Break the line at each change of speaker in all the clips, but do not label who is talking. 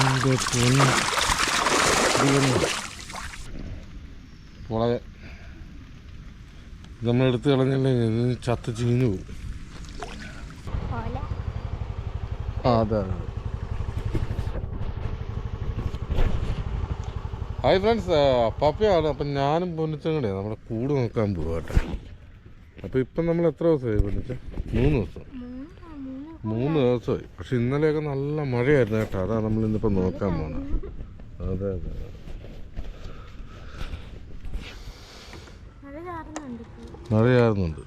എന്റെ പൊന്ന് വളരെ നമ്മളെടുത്ത് കളഞ്ഞല്ലേ? ചത്ത് ചീഞ്ഞു പോകും ആ അതെ അതെ. ഹായ് ഫ്രണ്ട്സ് പപ്പയാണ്. അപ്പം ഞാനും പൊന്നിച്ചങ്ങടെ നമ്മുടെ കൂട് നോക്കാൻ പോവാട്ടെ. അപ്പം അപ്പോൾ ഇപ്പം നമ്മൾ എത്ര ദിവസമായി പൊന്നിച്ച? മൂന്ന് ദിവസം.
മൂന്ന്
ദിവസമായി. പക്ഷെ ഇന്നലെയൊക്കെ നല്ല മഴയായിരുന്നു കേട്ടോ. അതാ നമ്മൾ ഇന്നിപ്പോൾ നോക്കാൻ പോണത്. അതെ അതെ മഴയായിരുന്നുണ്ട്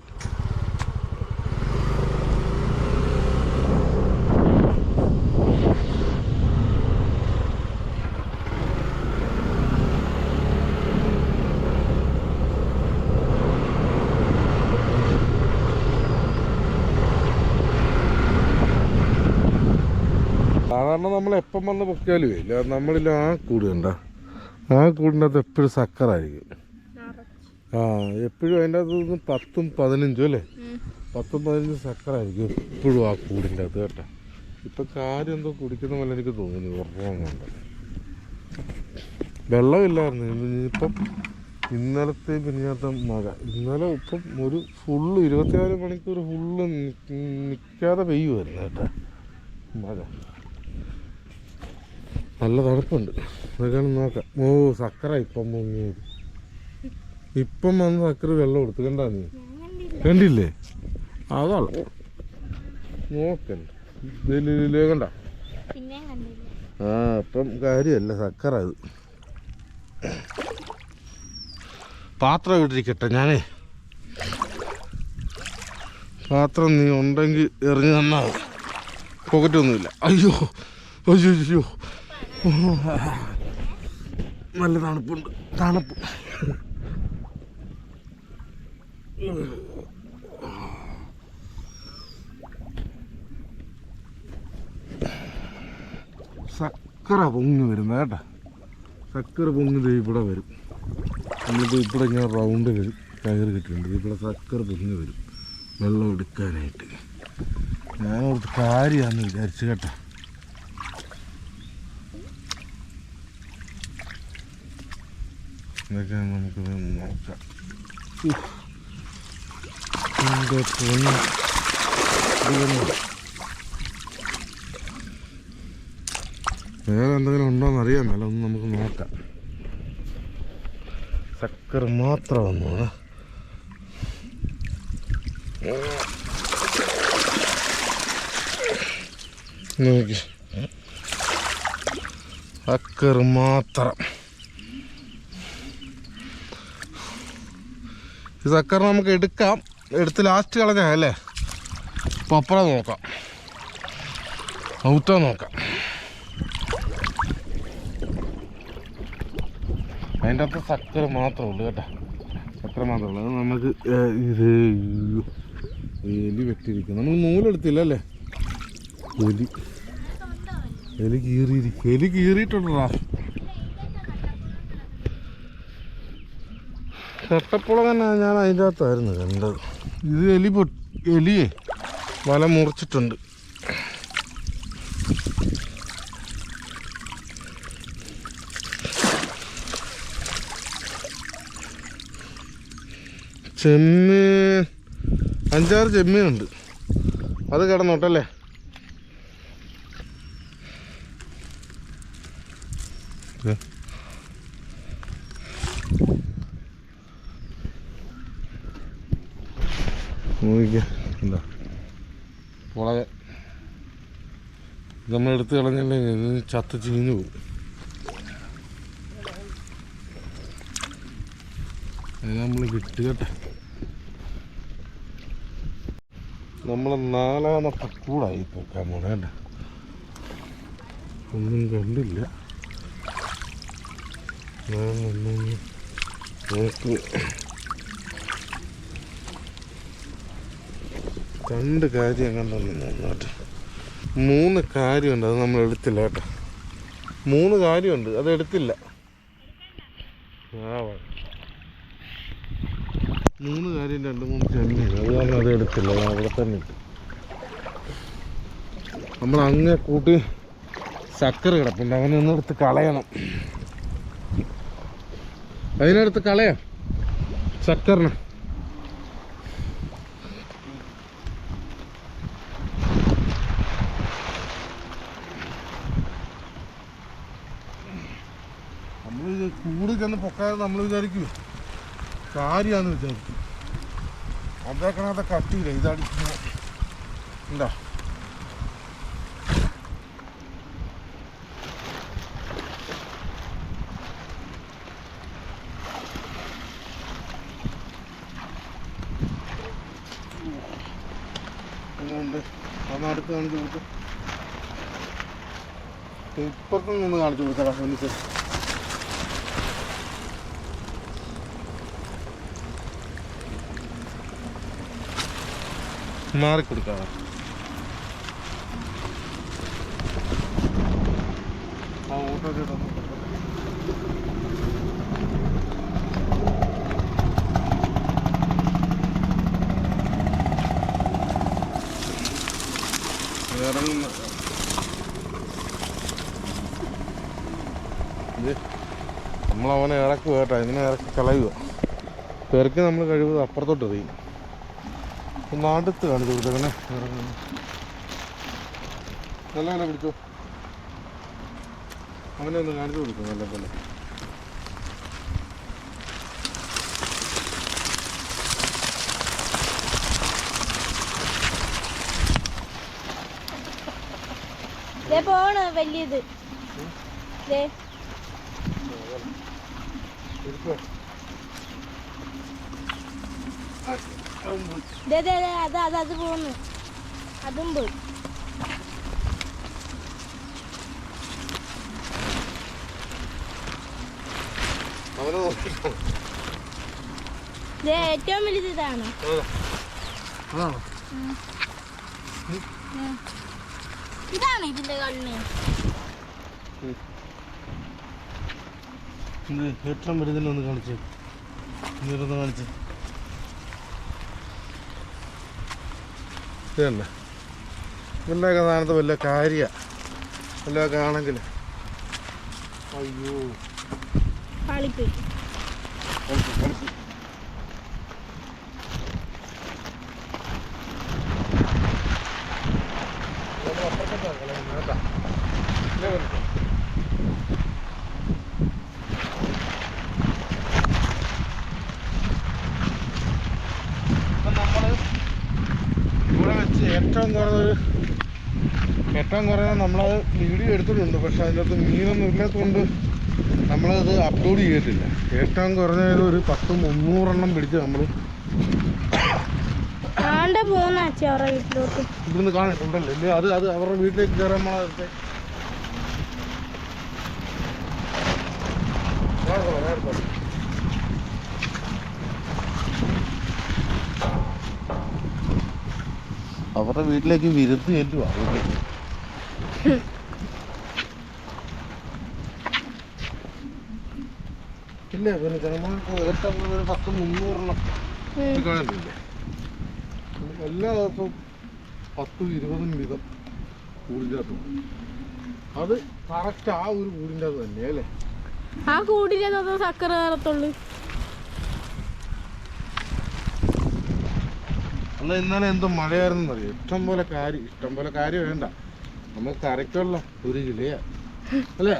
സാധാരണ നമ്മൾ എപ്പം വന്ന് പൊക്കിയാലും ഇല്ല. നമ്മളിൽ ആ കൂട് കണ്ട. ആ അത് എപ്പോഴും സക്കറായിരിക്കും. ആ എപ്പോഴും അതിന്റെ നിന്ന് പത്തും പതിനഞ്ചും അല്ലേ? പത്തും പതിനഞ്ചും സക്കറായിരിക്കും എപ്പോഴും ആ കൂടിന്റെ അകത്ത് കേട്ടോ. ഇപ്പം കാര്യം എന്തോ കുടിക്കുന്ന പോലെ എനിക്ക് തോന്നുന്നു. കൊണ്ട് വെള്ളമില്ലായിരുന്നു. ഇപ്പം ഇന്നലത്തെ പിന്നത്തെ മഴ. ഇന്നലെ ഇപ്പം ഒരു ഫുള്ള് ഇരുപത്തിനാല് മണിക്കൂർ ഫുള്ള് നിൽക്കാതെ പെയ്യുമായിരുന്നു കേട്ടോ. മഴ. നല്ല തണുപ്പുണ്ട്. അതൊക്കെ നോക്കാം. ഓ സക്കര ഇപ്പം മുങ്ങിയത് ഇപ്പം വന്ന് സക്കര വെള്ളം കൊടുത്തു. കണ്ടാ നീ?
കണ്ടില്ല?
അതാണ് നോക്കണ്ട കണ്ട? ആ ഇപ്പം കാര്യമല്ല സക്കര അത്. പാത്രം ഇട്ടിരിക്കട്ടെ ഞാനേ. പാത്രം നീ ഉണ്ടെങ്കിൽ എറിഞ്ഞു തന്നാ മതി. പോക്കറ്റൊന്നുമില്ല. അയ്യോ അയ്യോ അയ്യോ. നല്ല തണുപ്പുണ്ട്. തണുപ്പ്. സക്കര പൊങ്ങി വരുന്ന കേട്ടാ. സക്കര പൊങ്ങി ഇവിടെ വരും. എന്നിട്ട് ഇവിടെ ഇങ്ങനെ റൗണ്ട് കയറ് കിട്ടിയിട്ടുണ്ട്. ഇവിടെ സക്കര പൊങ്ങി വരും. വെള്ളം എടുക്കാനായിട്ട്. ഒരു കാര്യമാണെന്ന് വിചാരിച്ചു കേട്ടോ. ഇതൊക്കെ നമുക്ക് നോക്കാം. എന്റെ പൊന്ന് വേറെ എന്തെങ്കിലും ഉണ്ടോന്ന് അറിയാൻ മേല ഒന്ന് നമുക്ക് നോക്കാം ചക്കർ മാത്രം ആ. നോക്കി ചക്കർ മാത്രം ഈ ചക്കർ നമുക്ക് എടുക്കാം. എടുത്ത് ലാസ്റ്റ് കളഞ്ഞാ അല്ലേ? പപ്പട നോക്കാം. ഔത്ത നോക്കാം. അതിന്റെ അകത്ത് സക്കർ മാത്രമേ ഉള്ളൂ കേട്ടോ. സക്കർ മാത്രമേ ഉള്ളൂ. അത് നമുക്ക് ഇത് എലി വെട്ടിയിരിക്കും നമുക്ക് നൂലെടുത്തില്ല അല്ലേ? എലി. എലി കീറിയിരിക്കും എലി കീറിയിട്ടുണ്ടാ കട്ടപ്പുളം തന്നെ ഞാൻ അതിന്റെ അകത്തായിരുന്നു കണ്ടത്. ഇത് എലി പൊട്ട് എലിയെ വല മുറിച്ചിട്ടുണ്ട്. ചെമ്മീൻ അഞ്ചാറ് ചെമ്മീനുണ്ട്. അത് കിടന്നോട്ടല്ലേ എന്താ മുളക്. നമ്മൾ എടുത്ത് കളഞ്ഞല്ലേ? ഇത് ചത്ത് ചീഞ്ഞു പോകും നമ്മൾ കിട്ടുകട്ടെ നമ്മൾ നാലാമത്തെ കൂടായി പോക്കാൻ പോണേണ്ട ഒന്നും കണ്ടില്ല. ഞാൻ ഒന്നൊന്ന് നോക്ക് രണ്ട് കാര്യം അങ്ങനെ നോക്കട്ടെ. മൂന്ന് കാര്യമുണ്ട് അത് നമ്മൾ എടുത്തില്ല കേട്ടോ. മൂന്ന് കാര്യമുണ്ട് അത് എടുത്തില്ല. മൂന്ന് കാര്യം രണ്ട് മൂന്ന് ചെമ്മീൻ അത് കാരണം അത് എടുത്തില്ല അവിടെ തന്നെ നമ്മൾ അങ്ങേ കൂട്ടി ചക്കര കിടപ്പുണ്ട് അവനെ ഒന്ന് എടുത്ത് കളയണം. അതിനടുത്ത് കളയാം. ചക്കറിന് കൂട് ചെന്ന് പൊക്കാതെ നമ്മൾ വിചാരിക്കും കാര്യാന്ന് വിചാരിക്കും. അതേക്കണത്തെ കട്ടിയില്ല? ഇതടിക്കുന്ന ഉണ്ടോ അന്ന് അടുത്ത് കാണിച്ചു കൊടുത്തു ഇപ്പുറത്തുനിന്ന് കാണിച്ചു കൊടുത്തടാ എനിക്ക്. മാറിക്കൊടുക്കാം ആ ഓട്ടോ ചേട്ടാ ഇറങ്ങുന്ന ഇത് നമ്മളവനെ ഇറക്കുക കേട്ടോ. ഇതിനെ ഇറക്കി കളയുക പെറുക്കി നമ്മൾ കഴിവത് അപ്പുറത്തോട്ട് എറിയും. ഒന്ന് അടുത്ത് കാണിച്ചു കൊടുത്തേക്കണേ നല്ല പോലെ പിടിച്ചോ. അങ്ങനെ ഒന്ന് കാണിച്ചു കൊടുക്കും നല്ല പോലെ.
പോണ് വലിയത്.
ഇരിക്കോ
അത് അത് അത് പോന്ന്. അതും പോയി. ഏറ്റവും വലുത് ഇതാണ്. ഇതാണ് ഇതിന്റെ കണ്ണ്.
ഏറ്റവും വലുതിനൊന്ന് കാണിച്ചു. കാണിച്ചു. ഇതൊന്ന് ഇവരുടെയൊക്കെ സ്ഥാനത്ത് വല്ല കാര്യ. വല്ലതൊക്കെ ആണെങ്കിൽ അയ്യോ.
പാളിപ്പോയി
കളിച്ചു ഏറ്റവും കുറഞ്ഞൊരു ഏറ്റവും കുറഞ്ഞ നമ്മളത് വീഡിയോ എടുത്തിട്ടുണ്ട്. പക്ഷെ അതിനകത്ത് മീനൊന്നും ഇല്ലാത്തതുകൊണ്ട് നമ്മളത് അപ്ലോഡ് ചെയ്തിട്ടില്ല. ഏറ്റവും കുറഞ്ഞത് ഒരു പത്ത് മുന്നൂറെണ്ണം പിടിച്ച് നമ്മൾ ഇവിടുന്ന് കാണിട്ടുണ്ടല്ലോ അത് അത് അവരുടെ വീട്ടിലേക്ക് കയറാൻ നമ്മളെ അവരുടെ വീട്ടിലേക്ക് വിരുന്ന് ചെല്ലുവാ. ഇല്ല പിന്നെ ജനങ്ങൾക്ക് ഒരു പത്ത് മുന്നൂറെണ്ണം. കാണുന്നില്ലേ എല്ലാ ദിവസവും പത്തും ഇരുപതും വീതം കൂടിന്റെ അകത്ത് അത് കറക്റ്റ് ആ ഒരു കൂടിന്റെ അത് തന്നെ അല്ലേ?
ആ കൂടിലെ സക്കര കയറത്തുള്ളു.
അല്ല ഇന്നലെ എന്തോ മഴയായിരുന്നു അറിയാം ഇഷ്ടം പോലെ കാര്യം ഇഷ്ടം പോലെ കാര്യം വേണ്ട. നമുക്ക് കരയ്ക്കുള്ള ഒരു കിളിയാ. അല്ലേ?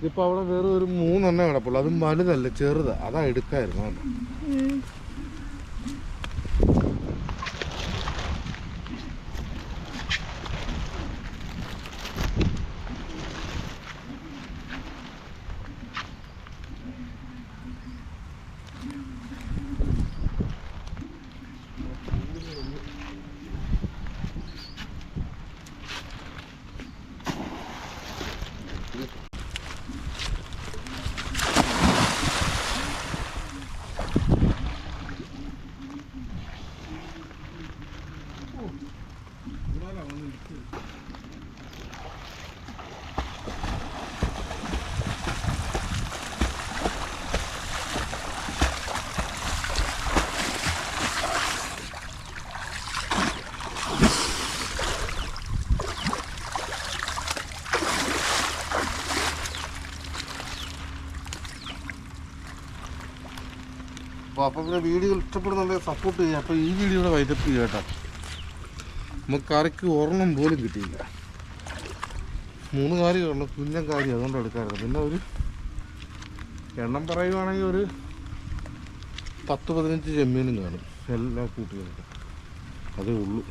ഇതിപ്പോ അവിടെ വേറെ ഒരു മൂന്നെണ്ണം കിടപ്പുള്ളൂ. അതും വലുതല്ല ചെറുതാ. അതാ എടുക്കായിരുന്നു. അപ്പോൾ അപ്പം പിന്നെ വീഡിയോ ഇഷ്ടപ്പെടുന്നുണ്ടെങ്കിൽ സപ്പോർട്ട് ചെയ്യുക. അപ്പോൾ ഈ വീഡിയോയുടെ വൈറ്റപ്പ് ചെയ്യുക കേട്ടോ. നമുക്ക് കറിക്ക് ഒരെണ്ണം പോലും കിട്ടിയില്ല. മൂന്ന് കാര്യം കാണും കുഞ്ഞൻ കാര്യം അതുകൊണ്ട് എടുക്കാറുണ്ട് പിന്നെ ഒരു എണ്ണം പറയുവാണെങ്കിൽ ഒരു പത്ത് പതിനഞ്ച് ചെമ്മീനും കാണും. എല്ലാ കൂട്ടുകാർക്കും. അതേ ഉള്ളൂ.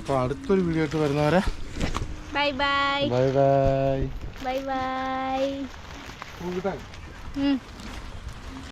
അപ്പോൾ അടുത്തൊരു വീഡിയോ ആയിട്ട് വരുന്നവരെ
bye bye
bye bye
bye bye